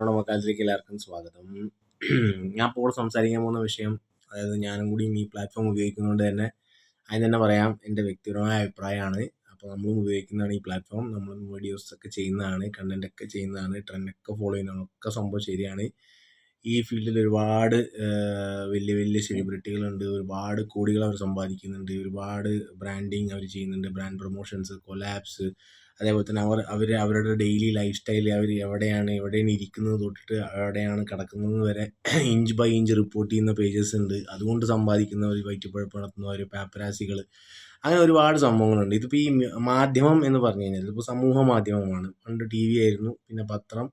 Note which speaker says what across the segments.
Speaker 1: മക്കാലത്തിലേക്ക് എല്ലാവർക്കും സ്വാഗതം. ഞാൻ ഇപ്പോൾ സംസാരിക്കാൻ പോകുന്ന വിഷയം അതായത് ഞാനും കൂടി ഈ പ്ലാറ്റ്ഫോം ഉപയോഗിക്കുന്നതുകൊണ്ട് തന്നെ അതിന് തന്നെ പറയാം എന്റെ വ്യക്തിപരമായ അഭിപ്രായമാണ്. അപ്പോൾ നമ്മളും ഉപയോഗിക്കുന്നതാണ് ഈ പ്ലാറ്റ്ഫോം നമ്മളും വീഡിയോസ് ഒക്കെ ചെയ്യുന്നതാണ് കണ്ടന്റ് ഒക്കെ ചെയ്യുന്നതാണ് ട്രെൻഡൊക്കെ ഫോളോ ചെയ്യുന്നതാണ് ഒക്കെ സംഭവം ശരിയാണ്. ഈ ഫീൽഡിൽ ഒരുപാട് വലിയ വലിയ സെലിബ്രിറ്റികളുണ്ട് ഒരുപാട് കോടികൾ അവർ സമ്പാദിക്കുന്നുണ്ട്. ഒരുപാട് ബ്രാൻഡിങ് അവർ ചെയ്യുന്നുണ്ട്. ബ്രാൻഡ് പ്രൊമോഷൻസ് കൊലാബ്സ് അതേപോലെ തന്നെ അവർ അവർ അവരുടെ ഡെയിലി ലൈഫ് സ്റ്റൈൽ അവർ എവിടെയാണ് എവിടെയാണ് ഇരിക്കുന്നത് തൊട്ടിട്ട് എവിടെയാണ് കിടക്കുന്നത് വരെ ഇഞ്ച് ബൈ ഇഞ്ച് റിപ്പോർട്ട് ചെയ്യുന്ന പേജസ് ഉണ്ട്. അതുകൊണ്ട് സമ്പാദിക്കുന്നവർ വയറ്റുപഴപ്പ് നടത്തുന്നവർ പാപ്പരാസികൾ അങ്ങനെ ഒരുപാട് സംഭവങ്ങളുണ്ട്. ഇതിപ്പോൾ ഈ മാധ്യമം എന്ന് പറഞ്ഞു കഴിഞ്ഞാൽ ഇതിപ്പോൾ സമൂഹ മാധ്യമമാണ്. പണ്ട് ടി വി ആയിരുന്നു. പിന്നെ പത്രം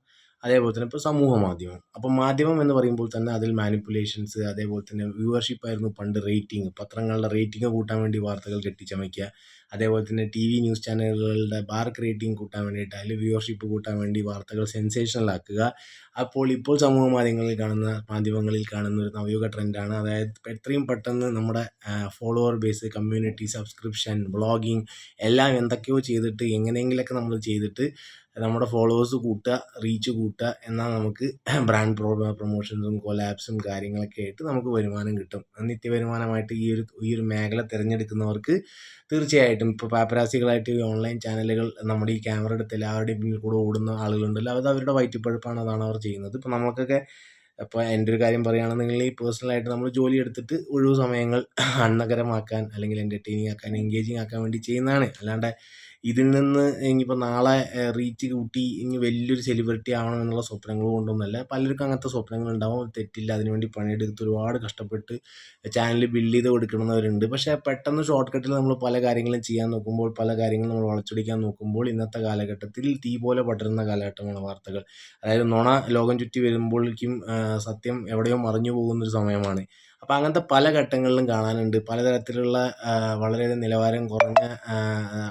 Speaker 1: അതേപോലെ തന്നെ ഇപ്പോൾ സമൂഹ മാധ്യമം. അപ്പോൾ മാധ്യമം എന്ന് പറയുമ്പോൾ തന്നെ അതിൽ മാനിപ്പുലേഷൻസ് അതേപോലെ തന്നെ വ്യൂവർഷിപ്പ് ആയിരുന്നു പണ്ട് റേറ്റിംഗ് പത്രങ്ങളുടെ റേറ്റിംഗ് കൂട്ടാൻ വേണ്ടി വാർത്തകൾ കെട്ടിച്ചമയ്ക്കുക. അതേപോലെ തന്നെ ടി വി ന്യൂസ് ചാനലുകളുടെ ബാർക്ക് റേറ്റിംഗ് കൂട്ടാൻ വേണ്ടിയിട്ട് അതിൽ വ്യൂവർഷിപ്പ് കൂട്ടാൻ വേണ്ടി വാർത്തകൾ സെൻസേഷണലാക്കുക അപ്പോൾ ഇപ്പോൾ സമൂഹ മാധ്യമങ്ങളിൽ കാണുന്ന മാധ്യമങ്ങളിൽ കാണുന്ന ഒരു നവയുഗ ട്രെൻഡാണ് അതായത് എത്രയും പെട്ടെന്ന് നമ്മുടെ follower base community subscription blogging എല്ലാം എന്തൊക്കെയോ ചെയ്തിട്ട് എങ്ങനെയെങ്കിലൊക്കെ നമ്മൾ ചെയ്തിട്ട് നമ്മുടെ ഫോളോവേഴ്സ് കൂട്ടുക റീച്ച് കൂട്ടുക എന്നാൽ നമുക്ക് ബ്രാൻഡ് പ്രോ പ്രൊമോഷൻസും കൊലാബ്സും കാര്യങ്ങളൊക്കെ ആയിട്ട് നമുക്ക് വരുമാനം കിട്ടും. നിത്യ വരുമാനമായിട്ട് ഈ ഒരു ഈ ഒരു മേഖല തിരഞ്ഞെടുക്കുന്നവർക്ക് തീർച്ചയായിട്ടും ഇപ്പോൾ പാപ്പരാസികളായിട്ട് ഈ ഓൺലൈൻ ചാനലുകൾ നമ്മുടെ ഈ ക്യാമറ എടുത്ത് എല്ലാവരുടെയും പിന്നിൽ കൂടെ ഓടുന്ന ആളുകളുണ്ടല്ലോ അത് അവരുടെ വയറ്റിപ്പഴുപ്പാണ് അതാണ് അവർ ചെയ്യുന്നത്. ഇപ്പോൾ നമുക്കൊക്കെ അപ്പോൾ എന്റെ ഒരു കാര്യം പറയുകയാണെന്നുണ്ടെങ്കിൽ ഈ പേഴ്സണലായിട്ട് നമ്മൾ ജോലി എടുത്തിട്ട് ഒഴിവ് സമയങ്ങൾ അന്നകരമാക്കാൻ അല്ലെങ്കിൽ എന്റർടൈനിങ് ആക്കാൻ എൻഗേജിങ് ആക്കാൻ വേണ്ടി ചെയ്യുന്നതാണ്. അല്ലാണ്ട് ഇതിൽ നിന്ന് ഇനിയിപ്പോൾ നാളെ റീച്ച് കൂട്ടി ഇനി വലിയൊരു സെലിബ്രിറ്റി ആവണം എന്നുള്ള സ്വപ്നങ്ങൾ കൊണ്ടൊന്നുമല്ല പലർക്കും അങ്ങനത്തെ സ്വപ്നങ്ങൾ ഉണ്ടാവും. തെറ്റില്ല. അതിനുവേണ്ടി പണിയെടുത്ത് ഒരുപാട് കഷ്ടപ്പെട്ട് ചാനൽ ബിൽഡ് ചെയ്ത് കൊടുക്കുന്നവരുണ്ട് പക്ഷേ പെട്ടെന്ന് ഷോർട്ട് കട്ടിൽ നമ്മൾ പല കാര്യങ്ങളും ചെയ്യാൻ നോക്കുമ്പോൾ പല കാര്യങ്ങളും നമ്മൾ വളച്ചൊടിക്കാൻ നോക്കുമ്പോൾ ഇന്നത്തെ കാലഘട്ടത്തിൽ തീ പോലെ പടരുന്ന കാലഘട്ടമാണ് വാർത്തകൾ. അതായത് നുണ ലോകം ചുറ്റി വരുമ്പോഴേക്കും സത്യം എവിടെയോ മറിഞ്ഞു പോകുന്നൊരു സമയമാണ്. അപ്പോൾ അങ്ങനത്തെ പല ഘട്ടങ്ങളിലും കാണാനുണ്ട്. പലതരത്തിലുള്ള വളരെയധികം നിലവാരം കുറഞ്ഞ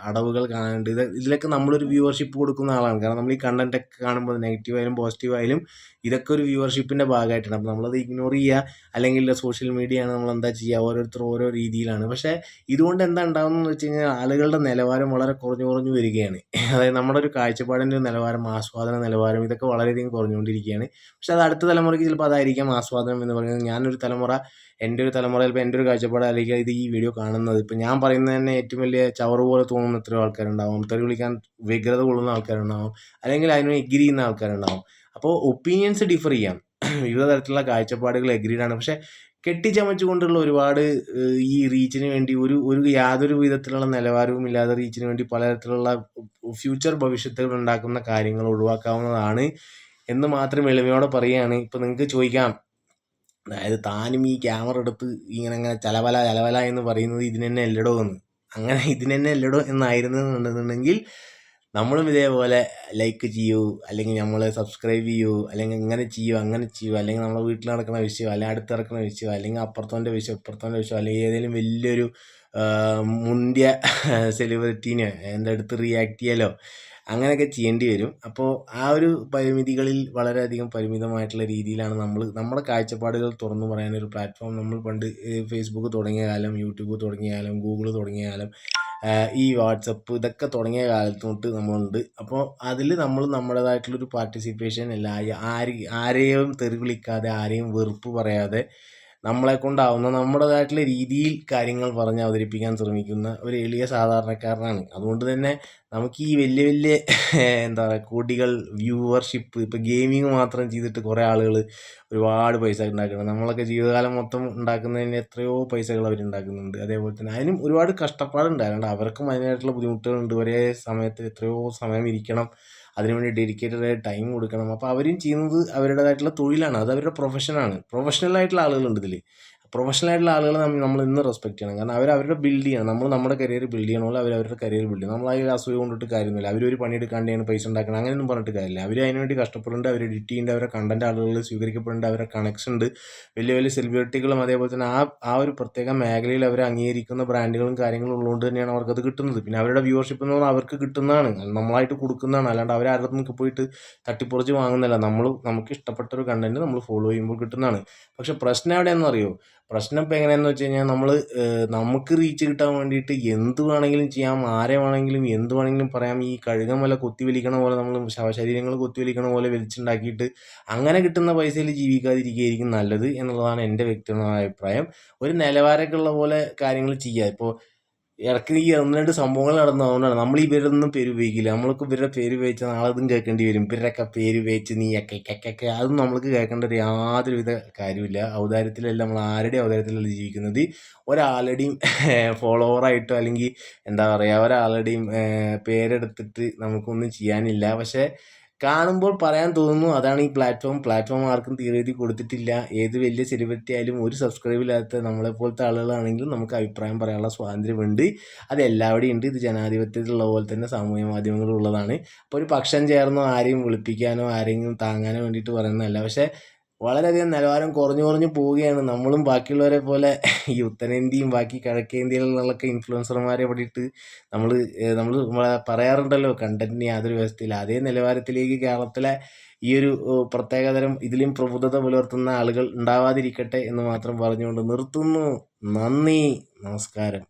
Speaker 1: അടവുകൾ കാണാനുണ്ട്. ഇത് ഇതിലൊക്കെ നമ്മളൊരു വ്യൂവർഷിപ്പ് കൊടുക്കുന്ന ആളാണ്. കാരണം നമ്മൾ ഈ കണ്ടന്റൊക്കെ കാണുമ്പോൾ നെഗറ്റീവ് ആയാലും പോസിറ്റീവ് ആയാലും ഇതൊക്കെ ഒരു വ്യൂവർഷിപ്പിന്റെ ഭാഗമായിട്ടാണ്. അപ്പോൾ നമ്മളത് ഇഗ്നോർ ചെയ്യുക അല്ലെങ്കിൽ സോഷ്യൽ മീഡിയയാണ് നമ്മൾ എന്താ ചെയ്യുക ഓരോരുത്തർ ഓരോ രീതിയിലാണ്. പക്ഷേ ഇതുകൊണ്ട് എന്താ ഉണ്ടാകുന്നതെന്ന് വെച്ച് കഴിഞ്ഞാൽ ആളുകളുടെ നിലവാരം വളരെ കുറഞ്ഞു കുറഞ്ഞു വരികയാണ്. അതായത് നമ്മുടെ ഒരു കാഴ്ചപ്പാടിന്റെ നിലവാരം ആസ്വാദന നിലവാരം ഇതൊക്കെ വളരെയധികം കുറഞ്ഞുകൊണ്ടിരിക്കുകയാണ്. പക്ഷേ അത് അടുത്ത തലമുറയ്ക്ക് ചിലപ്പോൾ അതായിരിക്കാം ആസ്വാദനം എന്ന് പറയുന്നത്. ഞാനൊരു തലമുറ എന്റെ ഒരു തലമുറയിൽ ഇപ്പോൾ എന്റെ ഒരു കാഴ്ചപ്പാട് അല്ലെങ്കിൽ ഇത് ഈ വീഡിയോ കാണുന്നത്. ഇപ്പോൾ ഞാൻ പറയുന്നത് തന്നെ ഏറ്റവും വലിയ ചവറ് പോലെ തോന്നുന്ന എത്രയോ ആൾക്കാരുണ്ടാവും. തെറി വിളിക്കാൻ വ്യഗ്രത കൊള്ളുന്ന ആൾക്കാരുണ്ടാവും. അല്ലെങ്കിൽ അതിന് എഗ്രി ചെയ്യുന്ന ആൾക്കാരുണ്ടാവും. അപ്പോൾ ഒപ്പീനിയൻസ് ഡിഫർ ചെയ്യാം. വിവിധ തരത്തിലുള്ള കാഴ്ചപ്പാടുകൾ എഗ്രീഡാണ് പക്ഷേ കെട്ടിച്ചമച്ചുകൊണ്ടുള്ള ഒരുപാട് ഈ റീച്ചിന് വേണ്ടി ഒരു ഒരു യാതൊരു വിധത്തിലുള്ള നിലവാരവും ഇല്ലാതെ റീച്ചിന് വേണ്ടി പലതരത്തിലുള്ള ഫ്യൂച്ചർ ഭവിഷ്യത്തുകൾ ഉണ്ടാക്കുന്ന കാര്യങ്ങൾ ഒഴിവാക്കാവുന്നതാണ് എന്ന് മാത്രം എളിമയോടെ പറയുകയാണ്. ഇപ്പം നിങ്ങൾക്ക് ചോദിക്കാം അതായത് താനും ഈ ക്യാമറ എടുത്ത് ഇങ്ങനെ അങ്ങനെ ചലവല ചലവല എന്ന് പറയുന്നത് ഇതിന് തന്നെ അല്ലടോ എന്ന്. അങ്ങനെ ഇതിന് തന്നെ അല്ലടോ എന്നായിരുന്നെന്നുണ്ടെന്നുണ്ടെങ്കിൽ നമ്മളും ഇതേപോലെ ലൈക്ക് ചെയ്യൂ അല്ലെങ്കിൽ നമ്മൾ സബ്സ്ക്രൈബ് ചെയ്യൂ അല്ലെങ്കിൽ ഇങ്ങനെ ചെയ്യൂ അങ്ങനെ ചെയ്യൂ അല്ലെങ്കിൽ നമ്മളെ വീട്ടിൽ നടക്കുന്ന വിഷയം അല്ലെങ്കിൽ അടുത്ത് നടക്കുന്ന വിഷയം അല്ലെങ്കിൽ അപ്പുറത്തോന്റെ വിഷയം ഇപ്പുറത്തോന്റെ വിഷയം അല്ലെങ്കിൽ ഏതെങ്കിലും വലിയൊരു മുന്തിയ സെലിബ്രിറ്റീനെ എന്റെ അടുത്ത് റിയാക്ട് ചെയ്യാലോ അങ്ങനെയൊക്കെ ചെയ്യേണ്ടി വരും. അപ്പോൾ ആ ഒരു പരിമിതികളിൽ വളരെയധികം പരിമിതമായിട്ടുള്ള രീതിയിലാണ് നമ്മൾ നമ്മുടെ കാഴ്ചപ്പാടുകൾ തുറന്നു പറയാൻ ഒരു പ്ലാറ്റ്ഫോം നമ്മൾ പണ്ട് ഫേസ്ബുക്ക് തുടങ്ങിയ കാലം യൂട്യൂബ് തുടങ്ങിയ കാലം ഗൂഗിൾ തുടങ്ങിയ കാലം ഈ വാട്സപ്പ് ഇതൊക്കെ തുടങ്ങിയ കാലത്ത് തൊട്ട് നമ്മളുണ്ട്. അപ്പോൾ അതിൽ നമ്മൾ നമ്മുടേതായിട്ടുള്ളൊരു പാർട്ടിസിപ്പേഷൻ ആര് ആരെയും തെറി വിളിക്കാതെ ആരെയും വെറുപ്പ് പറയാതെ നമ്മളെ കൊണ്ടാവുന്ന നമ്മുടേതായിട്ടുള്ള രീതിയിൽ കാര്യങ്ങൾ പറഞ്ഞ് അവതരിപ്പിക്കാൻ ശ്രമിക്കുന്ന ഒരു എളിയ സാധാരണക്കാരനാണ്. അതുകൊണ്ട് തന്നെ നമുക്ക് ഈ വലിയ വലിയ എന്താ പറയുക കോടികൾ വ്യൂവർഷിപ്പ് ഇപ്പോൾ ഗെയിമിങ് മാത്രം ചെയ്തിട്ട് കുറേ ആളുകൾ ഒരുപാട് പൈസ ഉണ്ടാക്കണം നമ്മളൊക്കെ ജീവിതകാലം മൊത്തം ഉണ്ടാക്കുന്നതിന് എത്രയോ പൈസകൾ അവർ ഉണ്ടാക്കുന്നുണ്ട്. അതേപോലെ തന്നെ അതിനും ഒരുപാട് കഷ്ടപ്പാടുണ്ട്. അതുകൊണ്ട് അവർക്കും അതിനായിട്ടുള്ള ബുദ്ധിമുട്ടുകളുണ്ട്. ഒരേ സമയത്ത് എത്രയോ സമയം ഇരിക്കണം. അതിനുവേണ്ടി ഡെഡിക്കേറ്റഡ് ആയ ടൈം കൊടുക്കണം. അപ്പോൾ അവരും ചെയ്യുന്നത് അവരുടേതായിട്ടുള്ള തൊഴിലാണ്. അത് അവരുടെ പ്രൊഫഷനാണ് പ്രൊഫഷണൽ ആയിട്ടുള്ള ആളുകളുണ്ട് ഇതിൽ പ്രൊഫഷണൽ ആയിട്ടുള്ള ആളുകളെ നമ്മൾ ഇന്ന് റെസ്പെക്ട് ചെയ്യണം. കാരണം അവർ അവരുടെ ബിൽഡ് ചെയ്യണം. നമ്മൾ നമ്മുടെ കരിയർ ബിൽഡ് ചെയ്യണ പോലെ അവർ അവരുടെ കരിയർ ബിൽഡ് ചെയ്യണം. നമ്മൾ ഒരു അസൂയ കൊണ്ടിട്ട് കാര്യമൊന്നുമില്ല. അവരൊരു പണിയെടുക്കാണ്ടാണ് പൈസ ഉണ്ടാക്കണം അങ്ങനെയൊന്നും പറഞ്ഞിട്ട് കാര്യമില്ല. അവർ അതിനുവേണ്ടി കഷ്ടപ്പെടുന്നുണ്ട്. അവർ എഡിറ്റ് ചെയ്യേണ്ട. അവരുടെ കണ്ടന്റ് ആളുകൾ സ്വീകരിക്കപ്പെടുന്നുണ്ട്. അവരുടെ കണക്ഷൻ ഉണ്ട്. വലിയ വലിയ സെലിബ്രിറ്റികളും അതേപോലെ തന്നെ ആ ആ ഒരു പ്രത്യേക മേഖലയിൽ അവർ അംഗീകരിക്കുന്ന ബ്രാൻഡുകളും കാര്യങ്ങളും ഉള്ളതുകൊണ്ട് തന്നെയാണ് അവർക്കത് കിട്ടുന്നത്. പിന്നെ അവരുടെ വ്യൂവർഷിപ്പ് എന്ന് പറഞ്ഞാൽ അവർക്ക് കിട്ടുന്നതാണ്. നമ്മളായിട്ട് കൊടുക്കുന്നതാണ്. അല്ലാണ്ട് അവർ ആരുടെ നിന്ന് പോയിട്ട് തട്ടിപ്പുറച്ച് വാങ്ങുന്നില്ല നമ്മൾ നമുക്ക് ഇഷ്ടപ്പെട്ട ഒരു കണ്ടന്റ് നമ്മൾ ഫോളോ ചെയ്യുമ്പോൾ കിട്ടുന്നതാണ്. പക്ഷെ പ്രശ്നം എവിടെയാണെന്ന് അറിയോ പ്രശ്നം ഇപ്പം എങ്ങനെയാന്ന് വെച്ച് കഴിഞ്ഞാൽ നമ്മൾ നമുക്ക് റീച്ച് കിട്ടാൻ വേണ്ടിയിട്ട് എന്ത് വേണമെങ്കിലും ചെയ്യാം ആരെ വേണമെങ്കിലും എന്ത് വേണമെങ്കിലും പറയാം. ഈ കഴുകമല കൊത്തി വലിക്കണ പോലെ നമ്മൾ ശവശരീരങ്ങൾ കൊത്തി വലിക്കണ പോലെ വലിച്ചുണ്ടാക്കിയിട്ട് അങ്ങനെ കിട്ടുന്ന പൈസയിൽ ജീവിക്കാതിരിക്കുകയായിരിക്കും നല്ലത് എന്നുള്ളതാണ് എന്റെ വ്യക്തിപരമായ അഭിപ്രായം. ഒരു നിലവാരമൊക്കെ ഉള്ള പോലെ കാര്യങ്ങൾ ചെയ്യുക ഇപ്പോൾ ഇടയ്ക്ക് ഈ ഒന്ന് രണ്ട് സംഭവങ്ങൾ നടന്നു അതുകൊണ്ടാണ് നമ്മൾ ഇവരൊന്നും പേര് ഉപയോഗിക്കില്ല. നമ്മൾക്ക് ഇവരുടെ പേര് ഉപയോഗിച്ചാൽ നാളെ അതും കേൾക്കേണ്ടി വരും. ഇവരൊക്കെ പേര് ഉപയോഗിച്ച് നീ ഒക്കെ ഒക്കെ അതൊന്നും നമ്മൾക്ക് കേൾക്കേണ്ട ഒരു യാതൊരുവിധ കാര്യമില്ല. ഔദാര്യത്തിലല്ല നമ്മൾ ആരുടെയും ഔദാര്യത്തിലല്ല ജീവിക്കുന്നത്. ഒരാളുടെയും ഫോളോവറായിട്ടോ അല്ലെങ്കിൽ എന്താ പറയുക ഒരാളുടെയും പേരെടുത്തിട്ട് നമുക്കൊന്നും ചെയ്യാനില്ല. പക്ഷേ കാണുമ്പോൾ പറയാൻ തോന്നുന്നു അതാണ് ഈ പ്ലാറ്റ്ഫോം പ്ലാറ്റ്ഫോം ആർക്കും തീരെഴുതി കൊടുത്തിട്ടില്ല. ഏത് വലിയ സെലിബ്രിറ്റി ആയാലും ഒരു ഇല്ലാത്ത നമ്മളെപ്പോലത്തെ ആളുകളാണെങ്കിലും നമുക്ക് അഭിപ്രായം പറയാനുള്ള സ്വാതന്ത്ര്യമുണ്ട്. അത് എല്ലാവിടെയും ഉണ്ട്. ഇത് ജനാധിപത്യത്തിലുള്ള പോലെ തന്നെ സാമൂഹ്യ മാധ്യമങ്ങളുള്ളതാണ് അപ്പോൾ ഒരു പക്ഷം ചേർന്നോ ആരെയും വിളിപ്പിക്കാനോ ആരെങ്കിലും താങ്ങാനോ വേണ്ടിയിട്ട് പറയുന്നതല്ല. പക്ഷേ വളരെയധികം നിലവാരം കുറഞ്ഞു കുറഞ്ഞു പോവുകയാണ്. നമ്മളും ബാക്കിയുള്ളവരെ പോലെ ഈ ഉത്തരേന്ത്യയും ബാക്കി കിഴക്കേന്ത്യയിൽ നിന്നുള്ളൊക്കെ ഇൻഫ്ലുവൻസർമാരെ പറ്റിയിട്ട് നമ്മൾ നമ്മൾ പറയാറുണ്ടല്ലോ കണ്ടന്റിന് യാതൊരു വ്യവസ്ഥയില്ല. അതേ നിലവാരത്തിലേക്ക് കേരളത്തിലെ ഈ ഒരു പ്രത്യേകതരം ഇതിലും പ്രബുദ്ധത പുലർത്തുന്ന ആളുകൾ ഉണ്ടാവാതിരിക്കട്ടെ എന്ന് മാത്രം പറഞ്ഞുകൊണ്ട് നിർത്തുന്നു. നന്ദി. നമസ്കാരം.